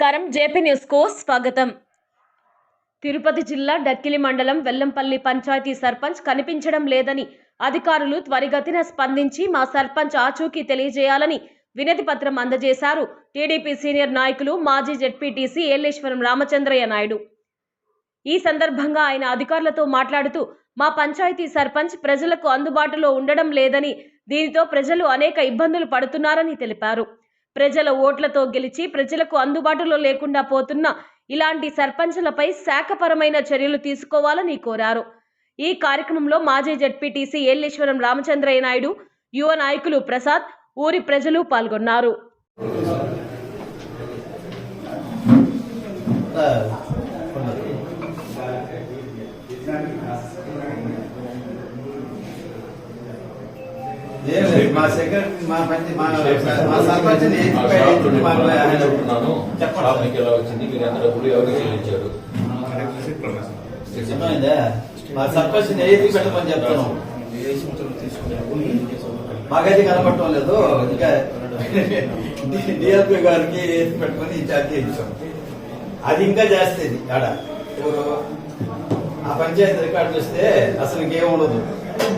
నమస్కారం. జేపీ న్యూస్కు స్వాగతం. తిరుపతి జిల్లా డక్కిలి మండలం వెల్లంపల్లి పంచాయతీ సర్పంచ్ కనిపించడం లేదని అధికారులు త్వరిగతిన స్పందించి మా సర్పంచ్ ఆచూకీ తెలియజేయాలని వినతి పత్రం అందజేశారు. టీడీపీ సీనియర్ నాయకులు మాజీ జెడ్పీటీసీ ఏలేశ్వరం రామచంద్రయ్య నాయుడు. ఈ సందర్భంగా ఆయన అధికారులతో మాట్లాడుతూ మా పంచాయతీ సర్పంచ్ ప్రజలకు అందుబాటులో ఉండడం లేదని దీనితో ప్రజలు అనేక ఇబ్బందులు పడుతున్నారని తెలిపారు. ప్రజల ఓట్లతో గెలిచి ప్రజలకు అందుబాటులో లేకుండా పోతున్న ఇలాంటి సర్పంచులపై శాఖపరమైన చర్యలు తీసుకోవాలని కోరారు. ఈ కార్యక్రమంలో మాజీ జడ్పీటీసీ ఏలేశ్వరం రామచంద్రయ్య నాయుడు యువ నాయకులు ప్రసాద్ ఊరి ప్రజలు పాల్గొన్నారు. మా సెక్రటరీ మా పంచి మా మా సర్పంచ్ అనుకుంటున్నాను చెప్పండి. షాప్ మీకు ఎలా వచ్చింది? మీరు ఎంత డబ్బులు ఎవరికి చెల్లించారు? చెప్పమైందా మా సర్పంచ్ ఏది పెట్టమని చెప్తున్నాం మాకైతే కనపడటం లేదు. ఇంకా డిఎల్పి గారికి ఏది పెట్టుకొని ఇన్ఛార్జ్ ఇచ్చాం. అది ఇంకా చేస్తుంది ఆడ. ఆ పంచాయతీ రికార్డు చూస్తే అసలు ఇంకేం ఉండదు.